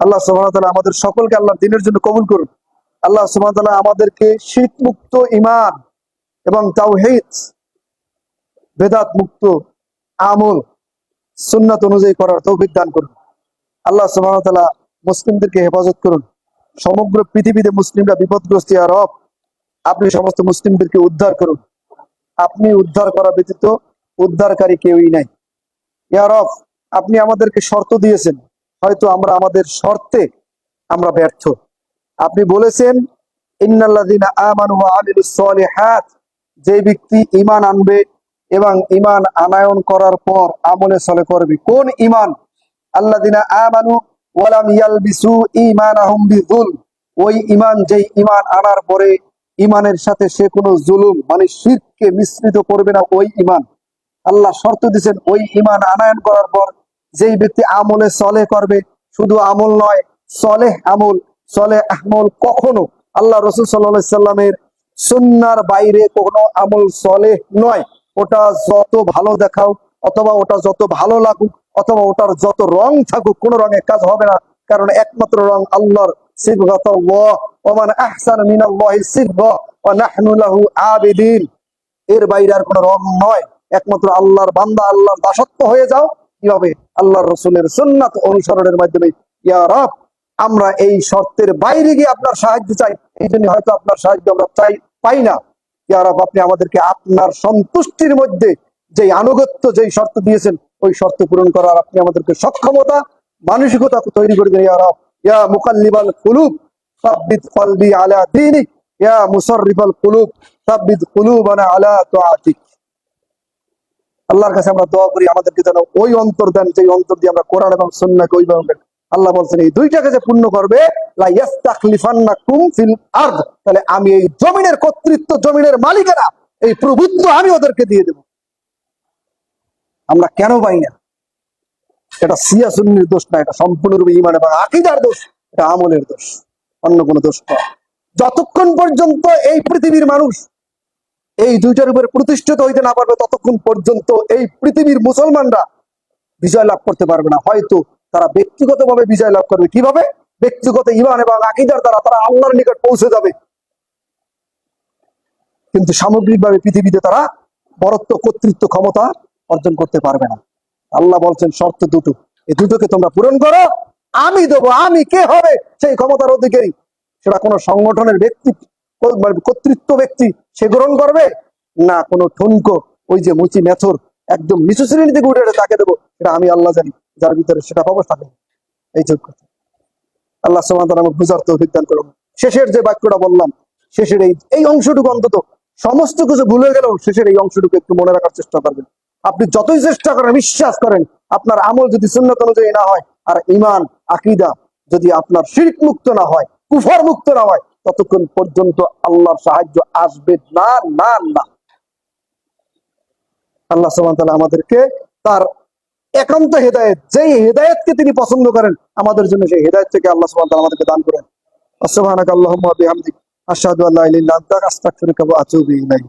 আল্লাহ সুবাহ আমাদের সকলকে আল্লাহ দিনের জন্য কবুল করুন আল্লাহ সুবাহ আমাদেরকে শীত মুক্ত ইমান এবং তাওহিদ বেদাত মুক্ত আমল, সুন্নাত অনুযায়ী করার তৌফিক দান করুন। আল্লাহ সুবাহ মুসলিমদেরকে হেফাজত করুন। সমগ্র পৃথিবীতে মুসলিমরা বিপদগ্রস্ত আর রব, আপনি সমস্ত মুসলিমদেরকে উদ্ধার করুন। আপনি উদ্ধার করা ব্যতীত উদ্ধারকারী কেউই নাই। ইয়া রব, আপনি আমাদেরকে শর্ত দিয়েছেন হয়তো আমরা আমাদের শর্তে আমরা ব্যর্থ। আপনি বলেছেন আমানু যে ব্যক্তি ঈমান আনবে এবং ঈমান আনায়ন করার পর আমলে চলে করবে। কোন ঈমান? আল্লাযীনা আমানু ওয়া লাম ইয়ালবিসু ঈমানাহুম বিযুল ওই ঈমান যেই ঈমান আনার পরে ঈমানের সাথে সে কোনো জুলুম মানে শিরককে মিশ্রিত করবে না ওই ঈমান। আল্লাহ শর্ত দিয়েছেন, ওই ইমান আনায়ন করার পর যেই ব্যক্তি আমলে চলে করবে, শুধু আমল নয়, সলেহ আমল সলে আমল কখনো আল্লাহ রসুল সাল্লাহ সাল্লামের সুন্নার বাইরে কোনো আমল সলে নয়। ওটা যত ভালো দেখাও, অথবা ওটা যত ভালো লাগুক, অথবা ওটার যত রং থাকুক, কোনো রঙের কাজ হবে না। কারণ একমাত্র রং আল্লাহর সিবগত এর বাইরে আর কোনো রং নয়। একমাত্র আল্লাহর বান্দা, আল্লাহর দাসত্ব হয়ে যাও। কীভাবে আল্লাহর রসুলের সুন্নাত অনুসরণের মাধ্যমে, ইয়া আমরা এই শর্তের বাইরে গিয়ে আপনার সাহায্য চাই। এই জন্য হয়তো আপনার সাহায্য আমরা চাই, পাই না। ইয়া আপনি আমাদেরকে আপনার সন্তুষ্টির মধ্যে যেই আনুগত্য, যেই শর্ত দিয়েছেন, ওই শর্ত পূরণ করার আপনি আমাদেরকে সক্ষমতা, মানসিকতা তৈরি করে দেন, ইয়া রব। ইয়া মুকাল্লিবাল কুলুব আলা দীনিক। ইয়া মুসাররিফাল কুলুব, সাব্বিত কুলুবানা আলা তুআতিক। আল্লাহর কাছে আমরা দোয়া করি, আমাদেরকে যেন ওই অন্তর দেন যে অন্তর দিয়ে আমরা কোরআন এবং সুন্নাহকে ওইভাবে আল্লাহ বলছেন, এই দুইটাকে যে পূর্ণ করবে তাহলে আমি এই জমিনের কর্তৃত্ব, জমিনের মালিকেরা, এই প্রভুত্ব আমি ওদেরকে দিয়ে দেব। আমরা কেন পাই না? এটা সিয়া সুন্নির দোষ না, এটা সম্পূর্ণরূপে ইমান এবং আকিদার দোষ, এটা আমলের দোষ, অন্য কোনো দোষ নয়। যতক্ষণ পর্যন্ত এই পৃথিবীর মানুষ এই দুইটার উপরে প্রতিষ্ঠিত হইতে না পারবে ততক্ষণ পর্যন্ত এই পৃথিবীর মুসলমানরা বিজয় লাভ করতে পারবে না। হয়তো তারা ব্যক্তিগতভাবে বিজয় লাভ করবে। কীভাবে? ব্যক্তিগত ইমান এবং আকিদার দ্বারা তারা আল্লাহর নিকট পৌঁছে যাবে। কিন্তু সামগ্রিকভাবে পৃথিবীতে তারা বরত্ব, কর্তৃত্ব, ক্ষমতা অর্জন করতে পারবে না। আল্লাহ বলছেন, শর্ত দুটো। এই দুটোকে তোমরা পূরণ করো, আমি দেবো, আমি কে হবে সেই ক্ষমতার অধিকারী? সেটা কোনো সংগঠনের ব্যক্তি কর্তৃত্ব ব্যক্তি সে গ্রহণ করবে? না, কোনো ঠুনকো, ওই যে মুচি মেথর, একদম নিচু শ্রেণি থেকে উঠে তাকে দেবো। এটা আমি আল্লাহ জানি, যার ভিতরে সেটা পাবো থাকে এই যোগ্যতা আল্লাহ সমান আমাকে বুঝার তো অভিজ্ঞান করব শেষের যে বাক্যটা বললাম, শেষের এই এই অংশটুকু অন্তত সমস্ত কিছু ভুলে গেলেও শেষের এই অংশটুকু একটু মনে রাখার চেষ্টা করবেন। আপনি যতই চেষ্টা করেন, বিশ্বাস করেন, আপনার আমল যদি সুন্নত অনুযায়ী না হয়, আর ইমান আকিদা যদি আপনার শিরক মুক্ত না হয় কুফর মুক্ত না হয় ততক্ষণ পর্যন্ত আল্লাহর সাহায্য আসবে না না না। আল্লাহ সুবহান তাআলা আমাদেরকে তার একান্ত হেদায়েত, যেই হেদায়েতকে তিনি পছন্দ করেন, আমাদের জন্য সেই হেদায়েত থেকে আল্লাহ সুবহান তাআলা আমাদেরকে দান করেন। সুবহানাক আল্লাহুম্মা বিহামদিক, আশহাদু আল্লা ইলাহা ইল্লা আস্তাগফিরুকা ওয়া আতুবু ইলাইক।